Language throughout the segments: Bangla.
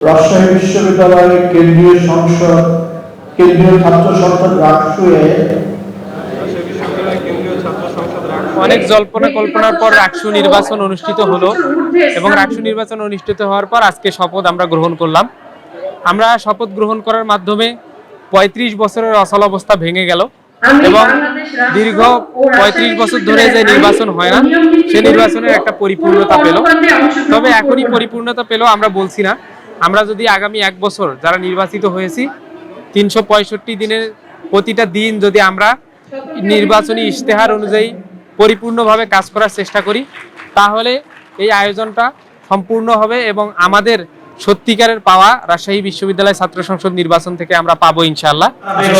রাজশাহী বিশ্ববিদ্যালয়ের কেন্দ্রীয় সংসদ কেন্দ্রীয় ছাত্র সংসদ রাষ্ট্রে অনেক জল্পনা কল্পনার পর রাকসু নির্বাচন অনুষ্ঠিত হলো এবং রাকসু নির্বাচন অনুষ্ঠিত হওয়ার পর আজকে শপথ আমরা গ্রহণ করলাম। আমরা শপথ গ্রহণ করার মাধ্যমে পঁয়ত্রিশ বছরের অচল অবস্থা ভেঙে গেল এবং দীর্ঘ পঁয়ত্রিশ বছর ধরে যে নির্বাচন হয় না সে নির্বাচনের একটা পরিপূর্ণতা পেল। তবে এখনই পরিপূর্ণতা পেল আমরা বলছি না। আমরা যদি আগামী এক বছর যারা নির্বাচিত হয়েছি, তিনশো পঁয়ষট্টি দিনের প্রতিটা দিন যদি আমরা নির্বাচনী ইশতেহার অনুযায়ী পরিপূর্ণভাবে কাজ করার চেষ্টা করি, তাহলে এই আয়োজনটা সম্পূর্ণ হবে এবং আমাদের সত্যিকারের পাওয়া রাজশাহী বিশ্ববিদ্যালয় ছাত্র সংসদ নির্বাচন থেকে আমরা পাবো ইনশাল্লাহ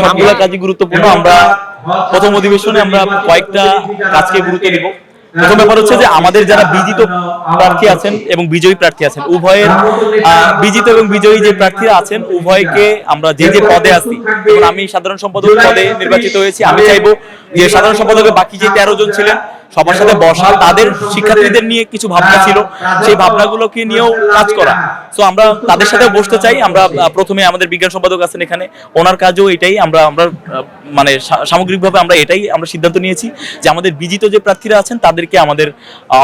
সবগুলা কাজই গুরুত্বপূর্ণ। আমরা প্রথম অধিবেশনে আমরা কয়েকটা কাজকে গুরুত্ব দিব। প্রথম ব্যাপার হচ্ছে যে আমাদের যারা বিজিত প্রার্থী আছেন এবং বিজয়ী প্রার্থী আছেন উভয়ের আহ, বিজিত এবং বিজয়ী যে প্রার্থীরা আছেন উভয়কে আমরা যে যে পদে আছি এবং আমি সাধারণ সম্পাদক পদে নির্বাচিত হয়েছি আমি চাইব যে সাধারণ সম্পাদকের বাকি যে তেরো জন ছিলেন সবার সাথে বসা, তাদের শিক্ষার্থীদের নিয়ে কিছু ভাবনা ছিল, সেই ভাবনাগুলোকে নিয়েও কাজ করা। তো আমরা তাদের সাথে বসতে চাই, আমরা প্রথমে আমাদের বিজ্ঞান সম্পাদক আছেন এখানে, ওনার কাজও এটাই, আমরা আমরা মানে সামগ্রিকভাবে আমরা এটাই, আমরা সিদ্ধান্ত নিয়েছি যে আমাদের বিজিত যে প্রার্থীরা আছেন, তাদেরকে আমাদের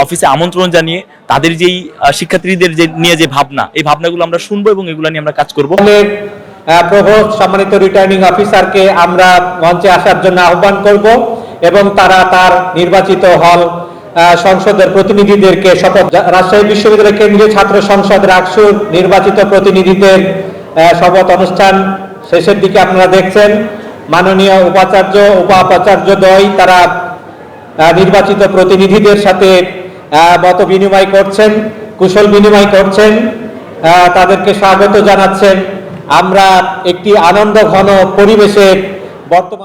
অফিসে আমন্ত্রণ জানিয়ে, তাদের যেই শিক্ষার্থীদের যে, নিয়ে যে ভাবনা, এই ভাবনাগুলো আমরা শুনব এবং এগুলো নিয়ে আমরা কাজ করব। প্রভোস্ট সম্মানিত রিটার্নিং অফিসারকে আমরা মঞ্চে আসার জন্য আহ্বান করব। এবং তারা তার নির্বাচিত হল সংসদের প্রতিনিধিদেরকে শপথ রাজশাহী বিশ্ববিদ্যালয় কেন্দ্রীয় ছাত্র সংসদ রাকসুর নির্বাচিত প্রতিনিধিদের শপথ অনুষ্ঠান শেষের দিকে আপনারা দেখছেন। মাননীয় উপাচার্য উপা উপাচার্য দ্বয় তারা নির্বাচিত প্রতিনিধিদের সাথে মত বিনিময় করছেন, কুশল বিনিময় করছেন তাদেরকে স্বাগত জানাচ্ছেন। আমরা একটি আনন্দ ঘন পরিবেশে বর্তমান